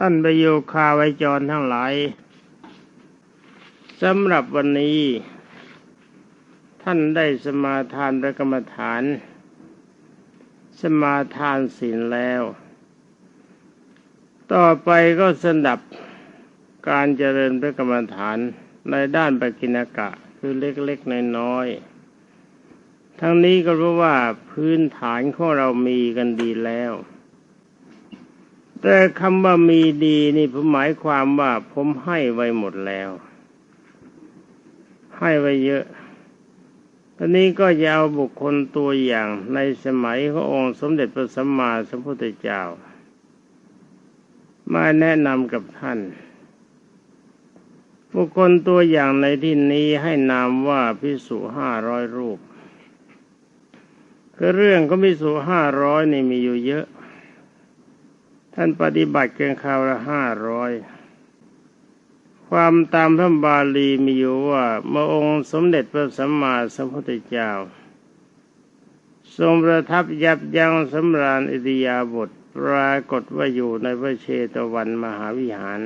ท่านประโยคาไวจรทั้งหลายสำหรับวันนี้ ท่านได้สมาทานพระกรรมฐาน สมาทานศีลแล้ว ต่อไปก็สนับการเจริญพระกรรมฐานในด้านปกิณกะคือเล็กๆน้อยๆทั้งนี้ก็เพราะว่าพื้นฐานของเรามีกันดีแล้ว แต่คำว่ามีดีนี่ผมหมายความว่าผมให้ไว้หมดแล้ว ให้ไว้เยอะตอนนี้ก็จะเอาบุคคลตัวอย่างในสมัยขององค์สมเด็จพระสัมมาสัมพุทธเจ้า มาแนะนำกับท่าน บุคคลตัวอย่างในที่นี้ให้นามว่าพิสุห้าร้อยรูปคือเรื่องก็พิสุห้าร้อยนี่มีอยู่เยอะ ท่านปฏิบัติเกินคราวละห้าร้อยความตามพระบาลีมีอยู่ว่าเมื่อองค์สมเด็จพระสัมมาสัมพุทธเจ้า ทรงประทับยับยั้งสำราญอิทยาบทปรากฏว่าอยู่ในพระเชตวันมหาวิหาร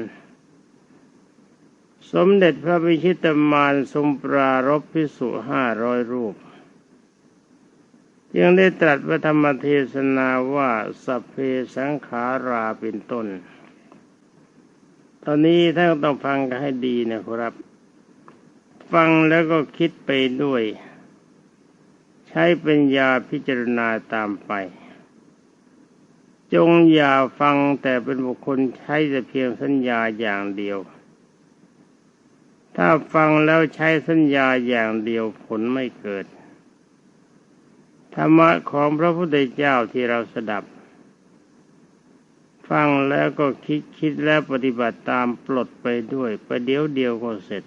สมเด็จพระวิชิตมารทรงปรารบพิสุห้าร้อยรูป ยังได้ตรัสพระธรรมเทศนาว่าสัพเพสังขาราเป็นต้น ตอนนี้ท่านต้องฟังกันให้ดีนะครับ ฟังแล้วก็คิดไปด้วย ใช้เป็นยาพิจารณาตามไป จงอย่าฟังแต่เป็นบุคคลใช้แต่เพียงสัญญาอย่างเดียว ถ้าฟังแล้วใช้สัญญาอย่างเดียวผลไม่เกิด ธรรมะของพระพุทธเจ้าที่เราสดับ ฟังแล้วก็คิดคิดแล้วปฏิบัติตามปลดไปด้วยประเดี๋ยวเดียวก็เสร็จ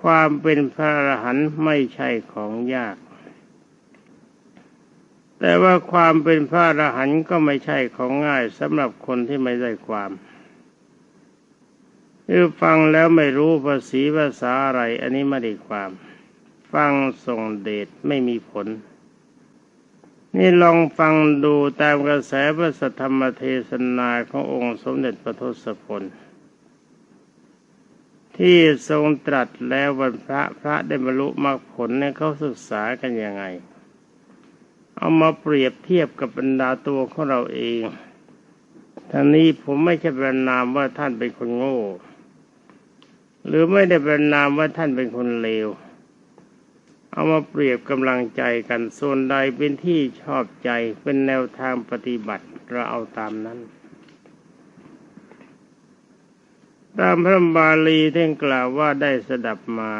ความเป็นพระอรหันต์ไม่ใช่ของยาก แต่ว่าความเป็นพระอรหันต์ก็ไม่ใช่ของง่ายสำหรับคนที่ไม่ได้ความคือฟังแล้วไม่รู้ภาษีภาษาอะไร อันนี้ไม่ได้ความ ฟังส่งเดชไม่มีผล นี่ลองฟังดูตามกระแสพระสัทธรรมเทศนาขององค์สมเด็จพระทศพลที่ทรงตรัสแล้ววันพระพระได้บรรลุมรรคผลเนี่ยเขาศึกษากันยังไง เอามาเปรียบเทียบกับบรรดาตัวของเราเองท่านี้ผมไม่ใช่บรรนามว่าท่านเป็นคนโง่ หรือไม่ได้บรรนามว่าท่านเป็นคนเลว เอามาเปรียบกำลังใจกันส่วนใดเป็นที่ชอบใจเป็นแนวทางปฏิบัติเราเอาตามนั้น ตามพระบาลีท่านกล่าวว่าได้สดับมา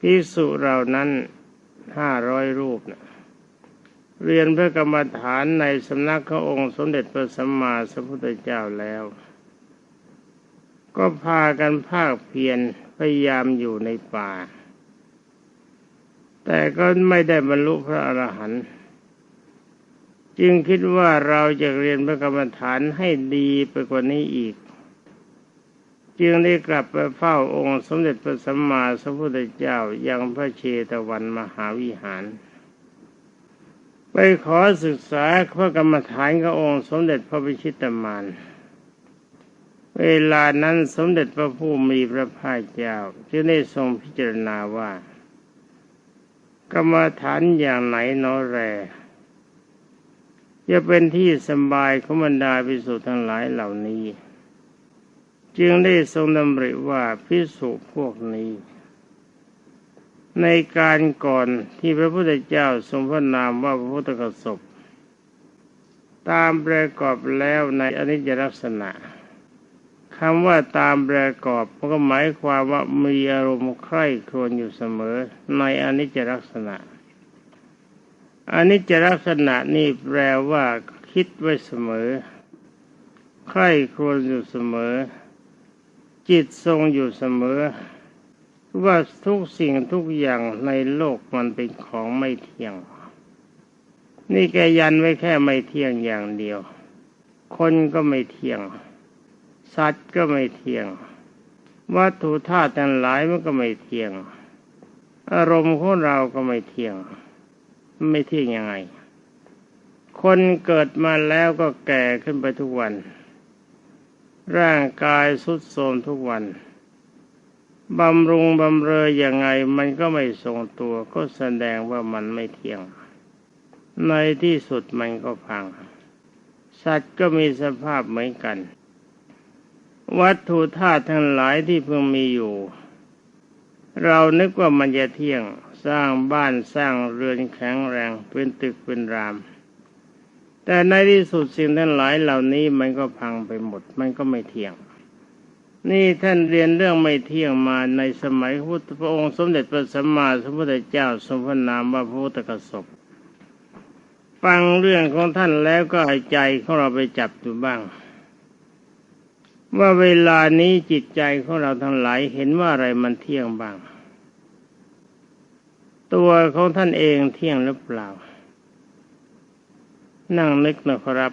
พิสุเรานั้นห้าร้อยรูปนะเรียนพระกรรมฐานในสำนักขององค์สมเด็จพระสัมมาสัมพุทธเจ้าแล้ว ก็พากันภาคเพียรพยายามอยู่ในป่า แต่ก็ไม่ได้บรรลุพระอรหันต์จึงคิดว่าเราจะเรียนพระกรรมฐานให้ดีไปกว่านี้อีก จึงได้กลับไปเฝ้าองค์สมเด็จพระสัมมาสัมพุทธเจ้ายังพระเชตวันมหาวิหาร ไปขอศึกษาพระกรรมฐานขององค์สมเด็จพระพิชิตมารเวลานั้นสมเด็จพระผู้มีพระภาคเจ้าจึงได้ทรงพิจารณาว่า กรรมฐานอย่างไหนนอแรจะเป็นที่สบายของบรรดาพิสุทั้งหลายเหล่านี้ จึงได้ทรงดำริว่าพิสุพวกนี้ ในการก่อนที่พระพุทธเจ้าทรงพระนามว่าพระพุทธกสบตามประกอบแล้วในอนิจจลักษณะ คำว่าตามประกอบมันก็หมายความว่ามีอารมณ์ใคร่ครวญอยู่เสมอ ในอนิจจลักษณะอนิจจลักษณะนี่แปลว่าคิดไว้เสมอ ใคร่ครวญอยู่เสมอ จิตทรงอยู่เสมอ ว่าทุกสิ่งทุกอย่างในโลกมันเป็นของไม่เที่ยง นี่แกยันไว้แค่ไม่เที่ยงอย่างเดียว คนก็ไม่เที่ยง สัตว์ก็ไม่เที่ยง วัตถุธาตุทั้งหลายมันก็ไม่เที่ยง อารมณ์ของเราก็ไม่เที่ยง ไม่เที่ยงยังไง คนเกิดมาแล้วก็แก่ขึ้นไปทุกวัน ร่างกายสุดโทรมทุกวันบำรุงบำเรอยังไงมันก็ไม่ทรงตัวก็แสดงว่ามันไม่เที่ยง ในที่สุดมันก็พัง สัตว์ก็มีสภาพเหมือนกัน วัตถุธาตุทั้งหลายที่เพิ่งมีอยู่ เรานึกว่ามันจะเที่ยงสร้างบ้านสร้างเรือนแข็งแรงเป็นตึกเป็นราม แต่ในที่สุดสิ่งทั้งหลายเหล่านี้มันก็พังไปหมด มันก็ไม่เที่ยง นี่ท่านเรียนเรื่องไม่เที่ยงมาในสมัยพุทธพระองค์สมเด็จพระสัมมาสัมพุทธเจ้าทรงพระนามว่าพระพุทธกสบฟังเรื่องของท่านแล้วก็ให้ใจของเราไปจับดูบ้าง ว่าเวลานี้จิตใจของเราทั้งหลายเห็นว่าอะไรมันเที่ยงบ้าง ตัวของท่านเองเที่ยงหรือเปล่า นั่งนึกนะครับ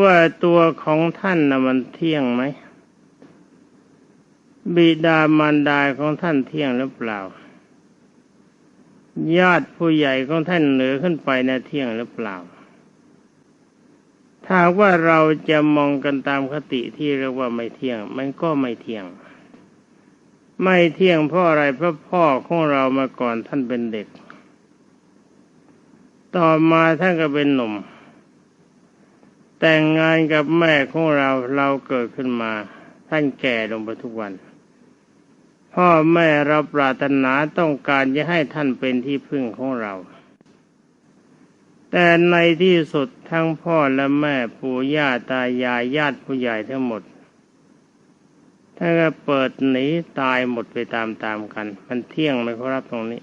ว่าตัวของท่านนะมันเที่ยงไหมบิดามารดาของท่านเที่ยงหรือเปล่า ญาติผู้ใหญ่ของท่านเหนือขึ้นไปนะเที่ยงหรือเปล่า ถ้าว่าเราจะมองกันตามคติที่เรียกว่าไม่เที่ยง มันก็ไม่เที่ยง ไม่เที่ยงเพราะอะไรเพราะพ่อของเรามาก่อนท่านเป็นเด็ก ต่อมาท่านก็เป็นหนุ่ม แต่งงานกับแม่ของเราเราเกิดขึ้นมา ท่านแก่ลงไปทุกวัน พ่อแม่เราปรารถนาต้องการจะให้ท่านเป็นที่พึ่งของเรา แต่ในที่สุดทั้งพ่อและแม่ปู่ย่าตายายญาติผู้ใหญ่ทั้งหมดท่าก็เปิดหนีตายหมดไปตามๆกัน มันเที่ยงไหมครับตรงนี้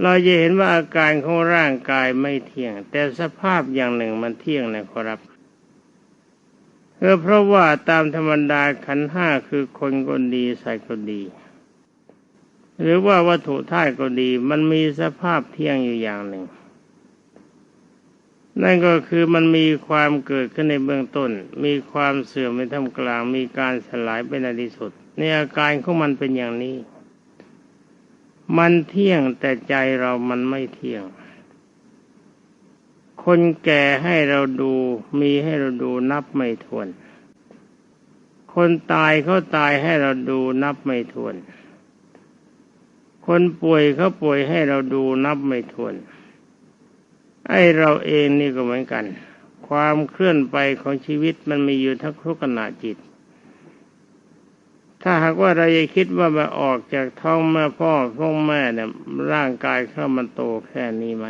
เราจะเห็นว่าอาการของร่างกายไม่เที่ยง แต่สภาพอย่างหนึ่งมันเที่ยงนะครับก็เพราะว่าตามธรรมดาขันห้าคือคนก็ดีใส่ก็ดี หรือว่าวัตถุธาตุก็ดี มันมีสภาพเที่ยงอยู่อย่างหนึ่ง นั่นก็คือมันมีความเกิดขึ้นในเบื้องต้น มีความเสื่อมในท่ามกลาง มีการสลายเป็นในที่สุด ในอาการของมันเป็นอย่างนี้ มันเที่ยงแต่ใจเรามันไม่เที่ยง คนแก่ให้เราดู มีให้เราดูนับไม่ถ้วน คนตายเขาตายให้เราดูนับไม่ถ้วน คนป่วยเขาป่วยให้เราดูนับไม่ถ้วน ไอ้เราเองนี่ก็เหมือนกัน ความเคลื่อนไปของชีวิตมันมีอยู่ทั้งทุกขณะจิต ถ้าหากว่าเราจะคิดว่ามาออกจากท้องแม่พ่อท้องแม่เนี่ยร่างกายเขามันโตแค่นี้ไหม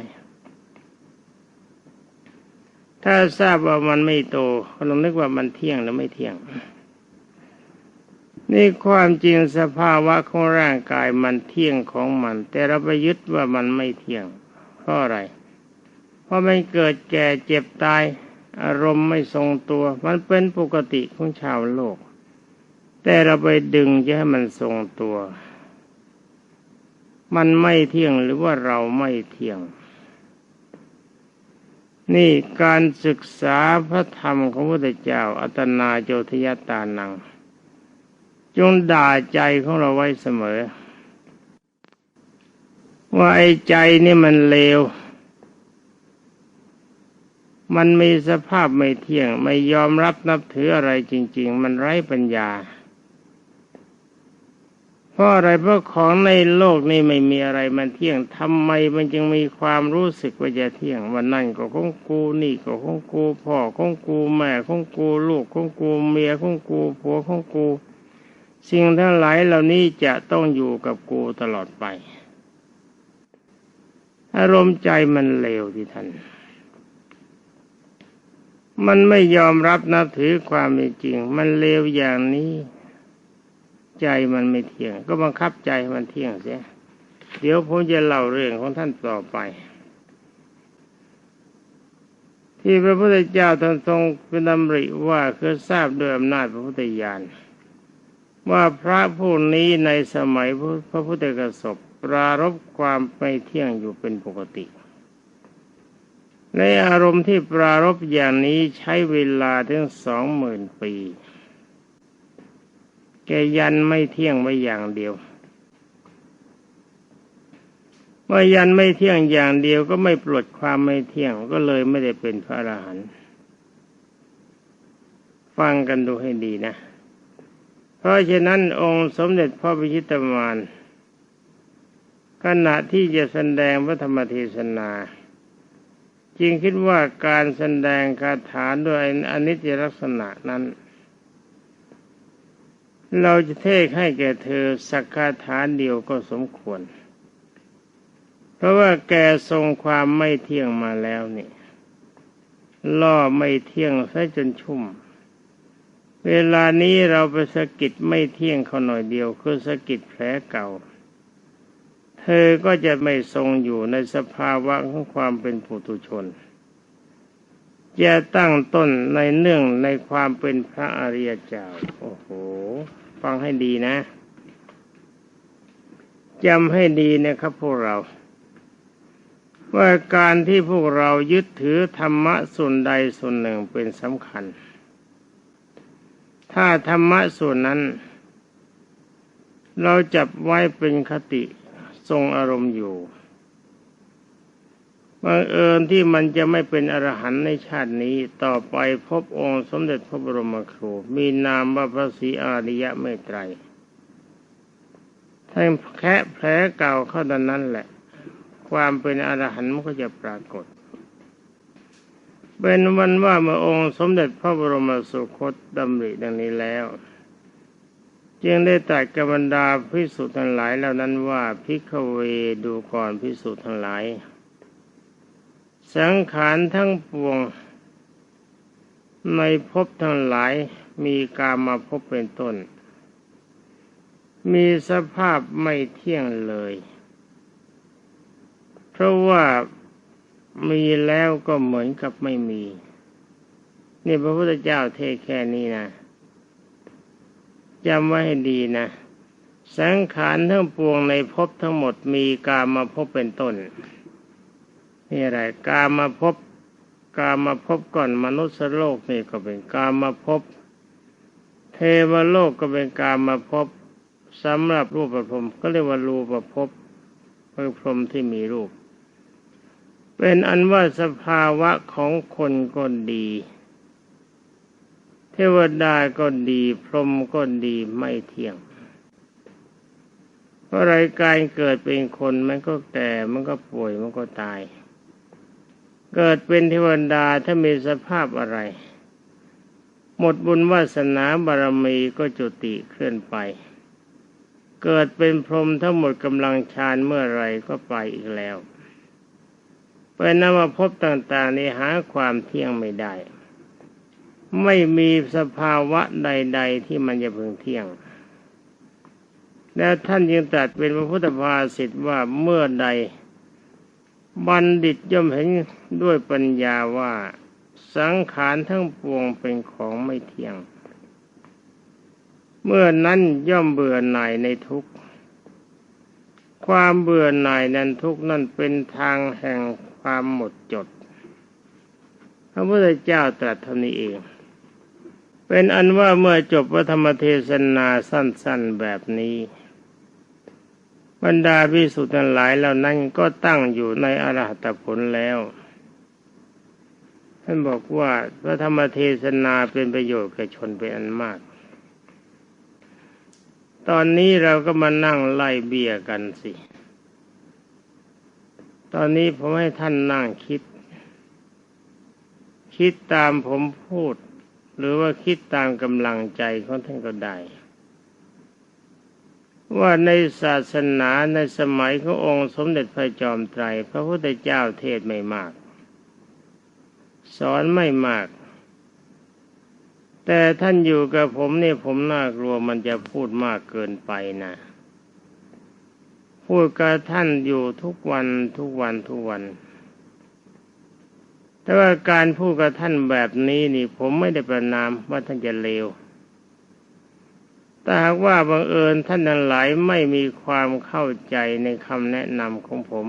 ถ้าทราบว่ามันไม่โตก็ลองนึกว่ามันเที่ยงหรือไม่เที่ยงนี่ความจริงสภาวะของร่างกายมันเที่ยงของมัน แต่เราไปยึดว่ามันไม่เที่ยงเพราะอะไรเพราะมันเกิดแก่เจ็บตาย อารมณ์ไม่ทรงตัว มันเป็นปกติของชาวโลก แต่เราไปดึงจะให้มันทรงตัว มันไม่เที่ยงหรือว่าเราไม่เที่ยง นี่การศึกษาพระธรรมของพระพุทธเจ้าอัตนาโจทยตานัง จงด่าใจของเราไว้เสมอว่าไอ้ใจนี่มันเลว มันมีสภาพไม่เที่ยง ไม่ยอมรับนับถืออะไรจริง ๆ มันไร้ปัญญา เพราะอะไรเพราะของในโลกนี้ไม่มีอะไรมันเที่ยงทำไมมันจึงมีความรู้สึกว่าจะเที่ยงวันนั่นก็ของกูนี่ก็ของกูพ่อของกูแม่ของกูลูกของกูเมียของกูผัวของกู สิ่งทั้งหลายเหล่านี้จะต้องอยู่กับกูตลอดไป อารมณ์ใจมันเลวที่ท่าน มันไม่ยอมรับนับถือความเป็นจริง มันเลวอย่างนี้ ใจมันไม่เที่ยง ก็บังคับใจมันเที่ยงเสียเดี๋ยวผมจะเล่าเรื่องของท่านต่อไป ที่พระพุทธเจ้าท่านทรงเป็นดำริว่าคือทราบโดยอำนาจพระพุทธญาณว่าพระผู้นี้ในสมัยพระพุทธกสบปรารบความไม่เที่ยงอยู่เป็นปกติ ในอารมณ์ที่ปรารบอย่างนี้ใช้เวลาถึงสองหมื่นปี แกยันไม่เที่ยงไว้อย่างเดียว เมื่อยันไม่เที่ยงอย่างเดียวก็ไม่ปลดความไม่เที่ยงก็เลยไม่ได้เป็นพระอรหันต์ฟังกันดูให้ดีนะ เพราะฉะนั้นองค์สมเด็จพระพิชิตมารขณะที่จะแสดงพระธรรมเทศนา จึงคิดว่าการแสดงคาถาด้วยอนิจจลักษณะนั้น เราจะเทศให้แก่เธอสักคาถาเดียวก็สมควร เพราะว่าแกทรงความไม่เที่ยงมาแล้วนี่ล่อไม่เที่ยงซะจนชุ่ม เวลานี้เราไปสะกิดไม่เที่ยงเขาหน่อยเดียวคือสะกิดแผลเก่า เธอก็จะไม่ทรงอยู่ในสภาวะของความเป็นปุถุชน จะตั้งต้นในเนื่องในความเป็นพระอริยเจ้า โอ้โห ฟังให้ดีนะจำให้ดีนะครับพวกเรา ว่าการที่พวกเรายึดถือธรรมะส่วนใดส่วนหนึ่งเป็นสำคัญ ถ้าธรรมะส่วนนั้น เราจับไว้เป็นคติ ทรงอารมณ์อยู่บังเอิญที่มันจะไม่เป็นอรหันต์ในชาตินี้ต่อไปพบองค์สมเด็จพระบรมครู มีนามว่าพระศรีอาริยะเมตไตรถ้าแค่แผลเก่าเข้าดันนั้นแหละ ความเป็นอรหันต์มันก็จะปรากฏ เป็นวันว่าเมื่อองค์สมเด็จพระบรมสุคตดำริดังนี้แล้ว จึงได้ตรัสกับบรรดาพิสุทั้งหลายเหล่านั้นว่าพิกเวดูก่อนพิสุทั้งหลาย สังขารทั้งปวง ในภพทั้งหลายมีกามาพบเป็นต้น มีสภาพไม่เที่ยงเลย เพราะว่ามีแล้วก็เหมือนกับไม่มี นี่พระพุทธเจ้าเทศแค่นี้นะ จำไว้ให้ดีนะ สังขารทั้งปวงในภพทั้งหมดมีกามาพบเป็นต้น นี่อะไรกามาพบกามาพบก่อนมนุษย์โลกนี่ก็เป็นกามาพบเทวโลกก็เป็นกามาพบสำหรับรูปประพรมก็เรียกว่ารูปประพบคือพรมที่มีรูป เป็นอันว่าสภาวะของคนก็ดี เทวดาก็ดีพรหมก็ดีไม่เที่ยง เพราะรายการเกิดเป็นคนมันก็แก่มันก็ป่วยมันก็ตาย เกิดเป็นเทวดาถ้ามีสภาพอะไร หมดบุญวาสนาบารมีก็จุติเคลื่อนไป เกิดเป็นพรหมทั้งหมดกำลังฌานเมื่อไรก็ไปอีกแล้วเป็นนามภพต่างๆนี้หาความเที่ยงไม่ได้ ไม่มีสภาวะใด ๆ ที่มันจะพึงเที่ยง และท่านยังตรัสเป็นพระพุทธภาษิตว่าเมื่อใด บัณฑิตย่อมเห็นด้วยปัญญาว่าสังขารทั้งปวงเป็นของไม่เที่ยง เมื่อนั้นย่อมเบื่อหน่ายในทุกข์ ความเบื่อหน่ายนั้นทุกนั่นเป็นทางแห่งความหมดจด พระพุทธเจ้าตรัสเท่านี้เอง เป็นอันว่าเมื่อจบพระธรรมเทศนาสั้นๆแบบนี้ บรรดาพิสุทธิ์หลายเหล่านั้นก็ตั้งอยู่ในอรหัตผลแล้วท่านบอกว่าพระธรรมเทศนาเป็นประโยชน์แก่ชนเป็นอันมาก ตอนนี้เราก็มานั่งไล่เบี้ยกันสิ ตอนนี้ผมให้ท่านนั่งคิด คิดตามผมพูด หรือว่าคิดตามกำลังใจของท่านก็ได้ ว่าในศาสนาในสมัยขององค์สมเด็จพระจอมไตร พระพุทธเจ้าเทศไม่มาก สอนไม่มาก แต่ท่านอยู่กับผมเนี่ยผมน่ากลัวมันจะพูดมากเกินไปนะ พูดกับท่านอยู่ทุกวันทุกวันทุกวัน แต่ว่าการพูดกับท่านแบบนี้นี่ผมไม่ได้ประนามว่าท่านจะเลวแต่หากว่าบังเอิญท่านนั้นหลายไม่มีความเข้าใจในคำแนะนำของผม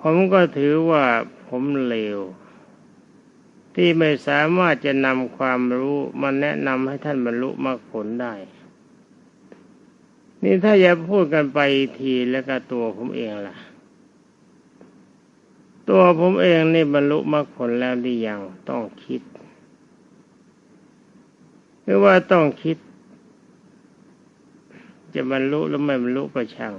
ผมก็ถือว่าผมเลว ที่ไม่สามารถจะนำความรู้มาแนะนำให้ท่านบรรลุมรรคผลได้ นี่ถ้าอย่าพูดกันไปทีแล้วก็ตัวผมเองล่ะ ตัวผมเองนี่บรรลุมรรคผลแล้วหรือยังต้องคิดหรือว่าต้องคิด จะบรรลุหรือไม่บรรลุก็ช่าง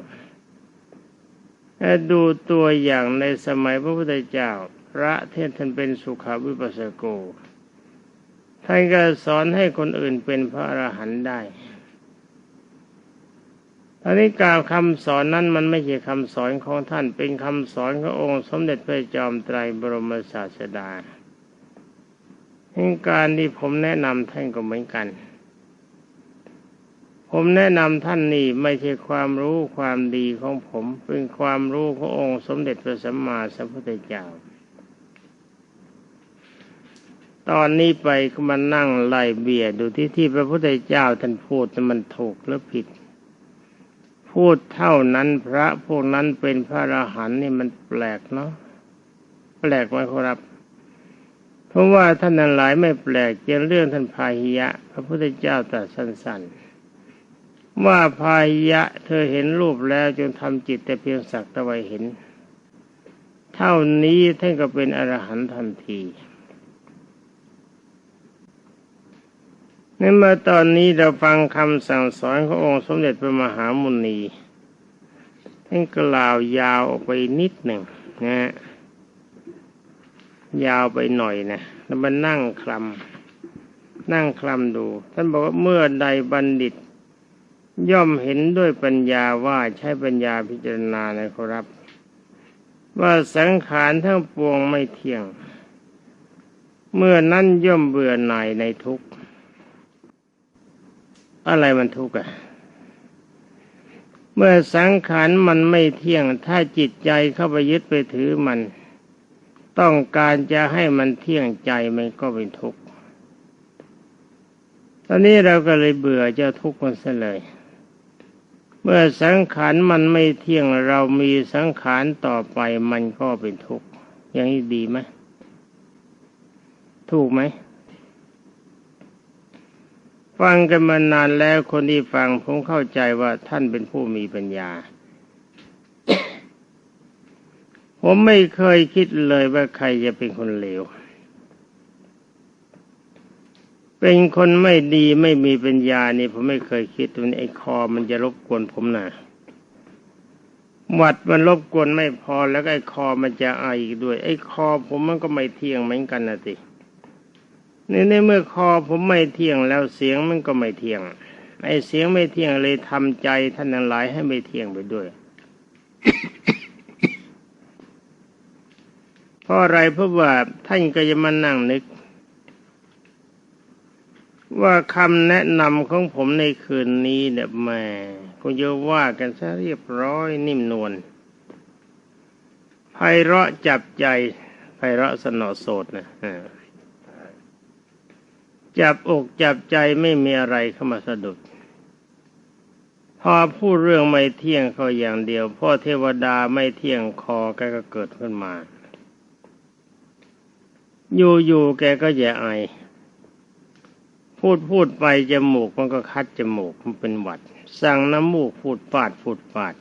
ดูตัวอย่างในสมัยพระพุทธเจ้า พระเทศท่านเป็นสุขาวิปัสสโกท่านก็สอนให้คนอื่นเป็นพระอรหันต์ได้ อันนี้การคำสอนนั้นมันไม่ใช่คำสอนของท่านเป็นคำสอนขององค์สมเด็จพระจอมไตรบรมศาสดาเหตุการที่ผมแนะนำท่านก็เหมือนกัน ผมแนะนำท่านนี่ไม่ใช่ความรู้ความดีของผม เป็นความรู้ขององค์สมเด็จพระสัมมาสัมพุทธเจ้าตอนนี้ไปก็มานั่งไล่เบียดดูที่ที่พระพุทธเจ้าท่านพูดมันถูกหรือผิด พูดเท่านั้นพระพวกนั้นเป็นพระอรหันต์นี่มันแปลกเนาะแปลกไหมครับ เพราะว่าท่านนั้นหลายไม่แปลกเกี่ยวเรื่องท่านพาหิยะ พระพุทธเจ้าตรัสสั้นๆ ว่าพาหิยะ เธอเห็นรูปแล้วจนทำจิตแต่เพียงสักตะไวเห็น เท่านี้ท่านก็เป็นอรหันต์ทันที ในเมื่อตอนนี้เราฟังคำสั่งสอนขององค์สมเด็จพระมหามุนีท่านกล่าวยาวออกไปนิดหนึ่งนะยาวไปหน่อยนะแล้วมานั่งคลำนั่งคลำดู ท่านบอกว่าเมื่อใดบัณฑิต ย่อมเห็นด้วยปัญญาว่าใช้ปัญญาพิจารณานะครับ ว่าสังขารทั้งปวงไม่เที่ยง เมื่อนั้นย่อมเบื่อหน่ายในทุกข์ อะไรมันทุกข์อะเมื่อสังขารมันไม่เที่ยง ถ้าจิตใจเข้าไปยึดไปถือมัน ต้องการจะให้มันเที่ยงใจมันก็เป็นทุกข์ ตอนนี้เราก็เลยเบื่อจ้าทุกข์มันซะเลย เมื่อสังขารมันไม่เที่ยงเรามีสังขารต่อไปมันก็เป็นทุกข์ อย่างนี้ดีไหม ถูกไหม ฟังกันมานานแล้วคนที่ฟังผมเข้าใจว่าท่านเป็นผู้มีปัญญา ผมไม่เคยคิดเลยว่าใครจะเป็นคนเลว เป็นคนไม่ดีไม่มีปัญญานี่ผมไม่เคยคิดว่าไอ้คอมันจะรบกวนผมนะหวัดมันรบกวนไม่พอแล้วไอ้คอมันจะไออีกด้วย ไอ้คอผมมันก็ไม่เที่ยงเหมือนกันนะสิ นในเมื่อคอผมไม่เที่ยงแล้วเสียงมันก็ไม่เที่ยง ไอ้เสียงไม่เที่ยงเลยทำใจท่านทั้งหลายให้ไม่เที่ยงไปด้วยเพราะอะไรเพราะว่าท่านก็จะมานั่งนึก ว่าคำแนะนำของผมในคืนนี้เนี่ยแม่คงจะว่ากันซะเรียบร้อยนิ่มนวลไพเราะจับใจไพเราะสนอโสดนะ จับอกจับใจไม่มีอะไรเข้ามาสะดุด พอพูดเรื่องไม่เที่ยงเขาอย่างเดียวพ่อเทวดาไม่เที่ยงคอแกก็เกิดขึ้นมาอยู่ๆแกก็จะไอ พูดพูดไปจมูกมันก็คัดจมูกมันเป็นหวัด สั่งน้ำมูกพูดปาดพูดปาด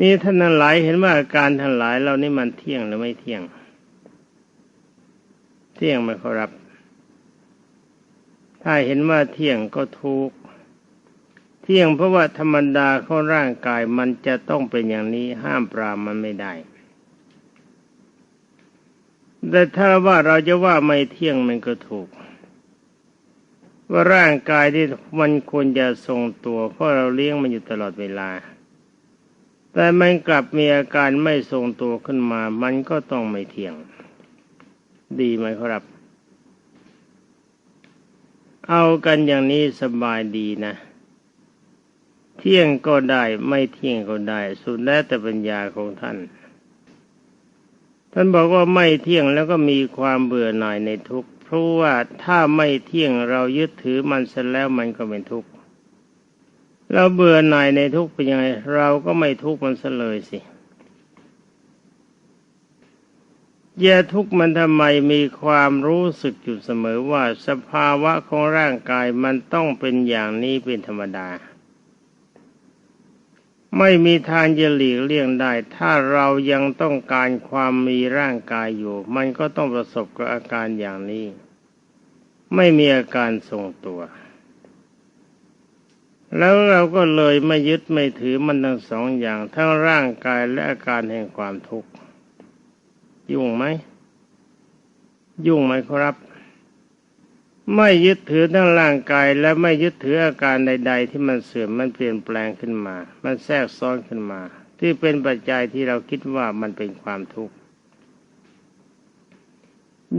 นี่ท่านทั้งหลายเห็นว่าอาการทั้งหลายเรานี่มันเที่ยงหรือไม่เที่ยง เที่ยงไหมครับ ถ้าเห็นว่าเที่ยงก็ทุกเที่ยงเพราะว่าธรรมดาของร่างกายมันจะต้องเป็นอย่างนี้ห้ามปรามมันไม่ได้ แต่ถ้าว่าเราจะว่าไม่เที่ยงมันก็ถูก ว่าร่างกายที่มันควรจะทรงตัว เพราะเราเลี้ยงมันอยู่ตลอดเวลา แต่มันกลับมีอาการไม่ทรงตัวขึ้นมา มันก็ต้องไม่เที่ยง ดีไหมครับ เอากันอย่างนี้สบายดีนะ เที่ยงก็ได้ไม่เที่ยงก็ได้ สุดแล้วแต่ปัญญาของท่าน ท่านบอกว่าไม่เที่ยงแล้วก็มีความเบื่อหน่ายในทุกเพราะว่าถ้าไม่เที่ยงเรายึดถือมันเสร็จแล้วมันก็เป็นทุกข์เราเบื่อหน่ายในทุกข์เป็นยังไง เราก็ไม่ทุกข์มันเสเลยสิ แย่ทุกข์มันทำไมมีความรู้สึกอยู่เสมอว่าสภาวะของร่างกายมันต้องเป็นอย่างนี้เป็นธรรมดา ไม่มีทางจะหลีกเลี่ยงได้ ถ้าเรายังต้องการความมีร่างกายอยู่ มันก็ต้องประสบกับอาการอย่างนี้ ไม่มีอาการทรงตัว แล้วเราก็เลยไม่ยึดไม่ถือมันทั้งสองอย่าง ทั้งร่างกายและอาการแห่งความทุกข์ ยุ่งไหม ยุ่งไหมครับ ไม่ยึดถือทั้งร่างกายและไม่ยึดถืออาการใด ๆ ที่มันเสื่อมมันเปลี่ยนแปลงขึ้นมา มันแทรกซ้อนขึ้นมา ที่เป็นปัจจัยที่เราคิดว่ามันเป็นความทุกข์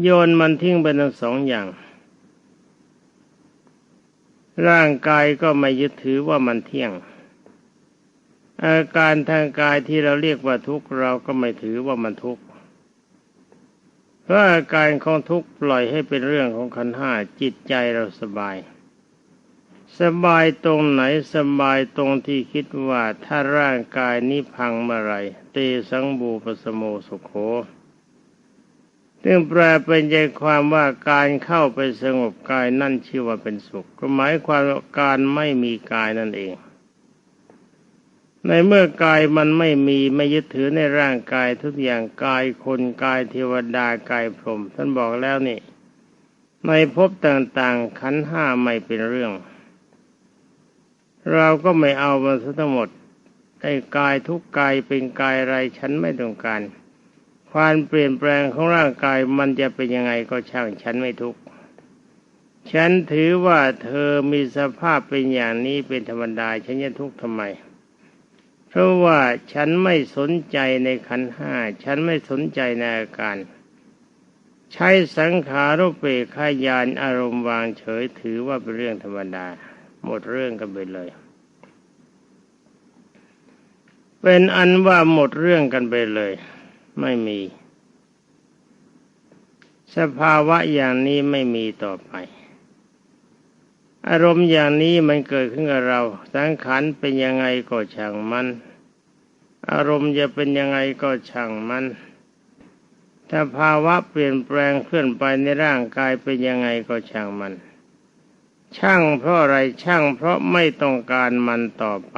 โยนมันทิ้งไปทั้งสองอย่าง ร่างกายก็ไม่ยึดถือว่ามันเที่ยง อาการทางกายที่เราเรียกว่าทุกข์เราก็ไม่ถือว่ามันทุกข์ ราะอาการของทุกข์ปล่อยให้เป็นเรื่องของขันห้าจิตใจเราสบาย สบายตรงไหนสบายตรงที่คิดว่าถ้าร่างกายนี้พังเมื่อไรเตสังบูปสโมสุขโขซึ่งแปลเป็นใจความว่าการเข้าไปสงบกายนั่นชื่อว่าเป็นสุข ก็หมายความว่าการไม่มีกายนั่นเอง ในเมื่อกายมันไม่มีไม่ยึดถือในร่างกายทุกอย่างกายคนกายเทวดากายพรหมท่านบอกแล้วนี่ ในภพต่างๆขันห้าไม่เป็นเรื่อง เราก็ไม่เอามันซะทั้งหมดไอ้กายทุกกายเป็นกายอะไรฉันไม่ต้องการความเปลี่ยนแปลงของร่างกายมันจะเป็นยังไงก็ช่างฉันไม่ทุกข์ฉันถือว่าเธอมีสภาพเป็นอย่างนี้เป็นธรรมดาฉันจะทุกข์ทำไม เพราะว่าฉันไม่สนใจในขันห้า ฉันไม่สนใจในอาการ ใช้สังขารุเปขายานอารมณ์วางเฉยถือว่าเป็นเรื่องธรรมดา หมดเรื่องกันไปเลย เป็นอันว่าหมดเรื่องกันไปเลย ไม่มี สภาวะอย่างนี้ไม่มีต่อไป อารมณ์อย่างนี้มันเกิดขึ้นกับเรา สังขารเป็นยังไงก็ช่างมัน อารมณ์จะเป็นยังไงก็ช่างมัน ถ้าภาวะเปลี่ยนแปลงเคลื่อนไปในร่างกายเป็นยังไงก็ช่างมัน ช่างเพราะอะไรช่างเพราะไม่ต้องการมันต่อไป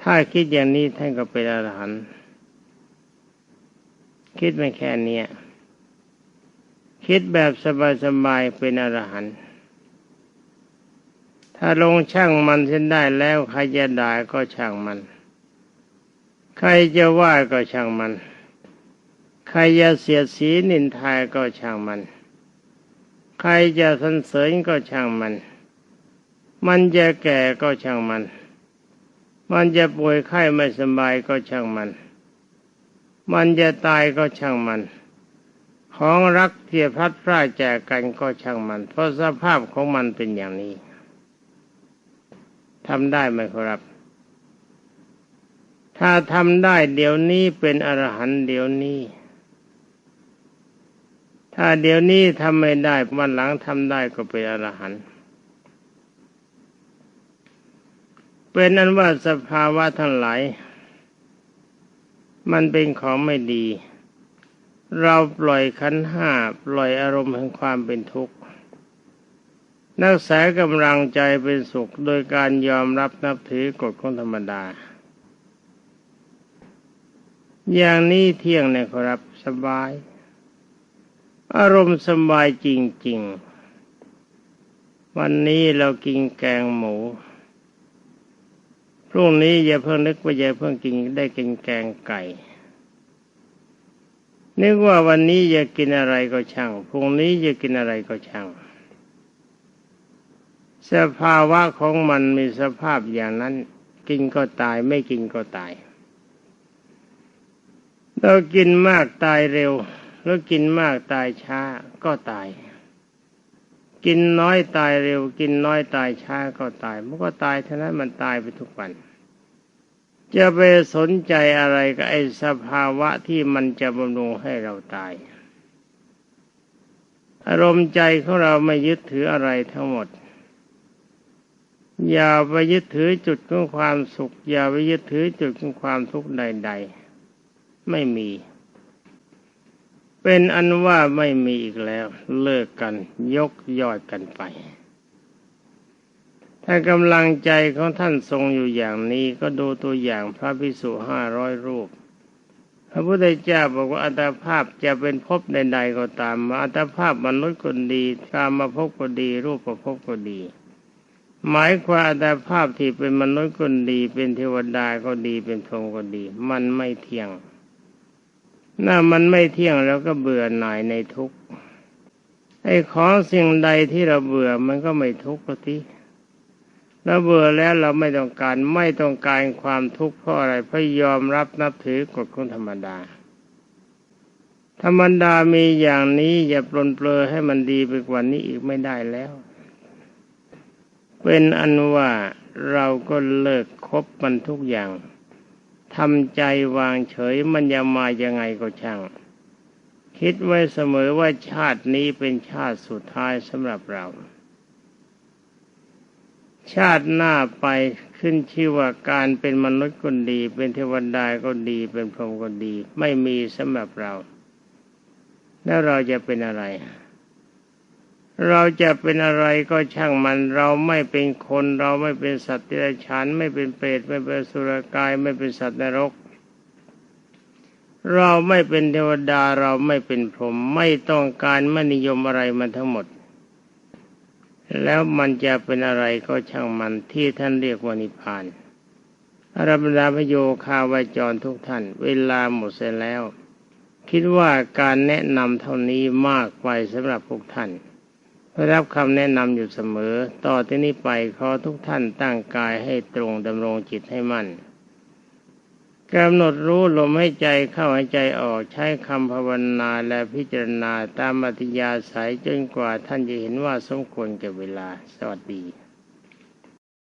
ถ้าคิดอย่างนี้ท่านก็เป็นอรหันต์คิดไม่แค่เนี้ยคิดแบบสบายๆเป็นอรหันต์ ถ้าลงช่างมันเส้นได้แล้วใครจะด่าก็ช่างมัน ใครจะว่าก็ช่างมัน ใครจะเสียดสีนินทายก็ช่างมัน ใครจะสรรเสริญก็ช่างมัน มันจะแก่ก็ช่างมัน มันจะป่วยไข้ไม่สบายก็ช่างมัน มันจะตายก็ช่างมันของรักเทียพัดพรากจากกันก็ช่างมัน เพราะสภาพของมันเป็นอย่างนี้ ทำได้ไหมครับ ถ้าทำได้เดี๋ยวนี้เป็นอรหันต์เดี๋ยวนี้ ถ้าเดี๋ยวนี้ทำไม่ได้วันหลังทำได้ก็เป็นอรหันต์เป็นนั้นว่าสภาวะทั้งหลาย มันเป็นของไม่ดี เราปล่อยขันห้าปล่อยอารมณ์แห่งความเป็นทุกข์ นักษากำลังใจเป็นสุขโดยการยอมรับนับถือกฎของธรรมดา อย่างนี้เที่ยงนี่ยครับสบาย อารมณ์สบายจริง ๆ วันนี้เรากินแกงหมู พรุ่งนี้อย่าเพิ่งนึกว่าอย่าเพิ่งกินได้กินแกงไก่นึกว่าวันนี้จะกินอะไรก็ช่าง พรุ่งนี้จะกินอะไรก็ช่าง สภาวะของมันมีสภาพอย่างนั้น กินก็ตายไม่กินก็ตาย เรากินมากตายเร็ว แล้วกินมากตายช้าก็ตาย กินน้อยตายเร็ว กินน้อยตายช้าก็ตายมันก็ตายเท่านั้นมันตายไปทุกวัน จะไปสนใจอะไรกับไอ้สภาวะที่มันจะบำรุงให้เราตาย อารมณ์ใจของเราไม่ยึดถืออะไรทั้งหมด อย่าไปยึดถือจุดของความสุข อย่าไปยึดถือจุดของความทุกข์ใด ๆ ไม่มี เป็นอันว่าไม่มีอีกแล้ว เลิกกันยกยอดกันไป ถ้ากำลังใจของท่านทรงอยู่อย่างนี้ก็ดูตัวอย่างพระภิกษุห้าร้อยรูป พระพุทธเจ้าบอกว่าอัตภาพจะเป็นภพใดๆก็ตามมาอัตภาพมนุษย์ก็ดีกามาภพก็ดี รูปประภพก็ดี หมายความอัตภาพที่เป็นมนุษย์ก็ดี เป็นเทวดาก็ดีเป็นพรหมก็ดี มันไม่เที่ยงน่ามันไม่เที่ยงแล้วก็เบื่อหน่ายในทุกข์ไอ้ของสิ่งใดที่เราเบื่อมันก็ไม่ทุกข์ก็ทีเราเบื่อแล้วเราไม่ต้องการไม่ต้องการความทุกข์เพราะอะไรเพราะยอมรับนับถือกฎของธรรมดา ธรรมดามีอย่างนี้อย่าปลนเปลือให้มันดีไปกว่านี้อีกไม่ได้แล้ว เป็นอันว่าเราก็เลิกคบมันทุกอย่างทำใจวางเฉยมันจะมายังไงก็ช่าง คิดไว้เสมอว่าชาตินี้เป็นชาติสุดท้ายสำหรับเรา ชาติหน้าไปขึ้นชื่อว่าการเป็นมนุษย์ก็ดี เป็นเทวดาก็ดีเป็นพรหมก็ดี ไม่มีสำหรับเรา แล้วเราจะเป็นอะไร เราจะเป็นอะไรก็ช่างมัน เราไม่เป็นคน เราไม่เป็นสัตว์ที่ไรฉานไม่เป็นเปรตไม่เป็นสุรกายไม่เป็นสัตว์นรก เราไม่เป็นเทวดาเราไม่เป็นพรหมไม่ต้องการไม่นิยมอะไรมันทั้งหมด แล้วมันจะเป็นอะไรก็ช่างมันที่ท่านเรียกว่านิพพานอรบราพโยคาวาจรทุกท่าน เวลาหมดเสร็จแล้ว คิดว่าการแนะนำเท่านี้มากไปสำหรับพวกท่าน ได้รับคำแนะนำอยู่เสมอ ต่อที่นี้ไปขอทุกท่านตั้งกายให้ตรงดำรงจิตให้มั่นกำหนดรู้ลมให้ใจเข้าหายใจออกใช้คำภาวนาและพิจารณาตามอัธยาศัยจนกว่าท่านจะเห็นว่าสมควรกับเวลา สวัสดี